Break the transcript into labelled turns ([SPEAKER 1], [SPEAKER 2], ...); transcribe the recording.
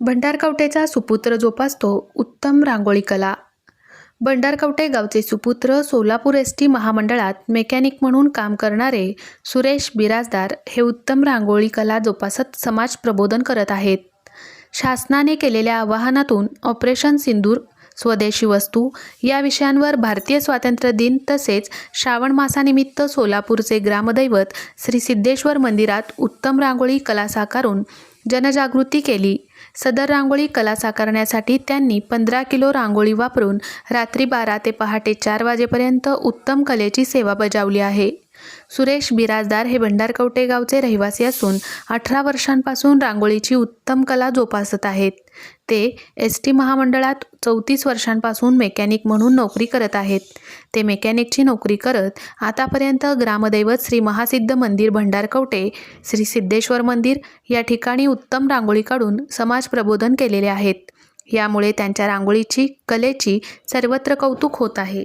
[SPEAKER 1] भंडारकवटेचा सुपुत्र जोपासतो उत्तम रांगोळी कला. भंडारकवटे गावचे सुपुत्र सोलापूर एस टी महामंडळात मेकॅनिक म्हणून काम करणारे सुरेश बिराजदार हे उत्तम रांगोळी कला जोपासत समाज प्रबोधन करत आहेत. शासनाने केलेल्या आवाहनातून ऑपरेशन सिंदूर स्वदेशी वस्तू या विषयांवर भारतीय स्वातंत्र्य दिन तसेच श्रावण मासानिमित्त सोलापूरचे ग्रामदैवत श्री सिद्धेश्वर मंदिरात उत्तम रांगोळी कला साकारून जनजागृती केली. सदर रांगोळी कला साकारण्यासाठी त्यांनी पंधरा किलो रांगोळी वापरून रात्री बारा ते पहाटे चार वाजेपर्यंत उत्तम कलेची सेवा बजावली आहे. सुरेश बिराजदार हे भंडारकवटे गावचे रहिवासी असून अठरा वर्षांपासून रांगोळीची उत्तम कला जोपासत आहेत. ते एस टी महामंडळात चौतीस वर्षांपासून मेकॅनिक म्हणून नोकरी करत आहेत. ते मेकॅनिकची नोकरी करत आतापर्यंत ग्रामदैवत श्री महासिद्ध मंदिर भंडारकवटे श्री सिद्धेश्वर मंदिर या ठिकाणी उत्तम रांगोळी काढून समाज प्रबोधन केलेले आहेत. यामुळे त्यांच्या रांगोळीची कलेची सर्वत्र कौतुक होत आहे.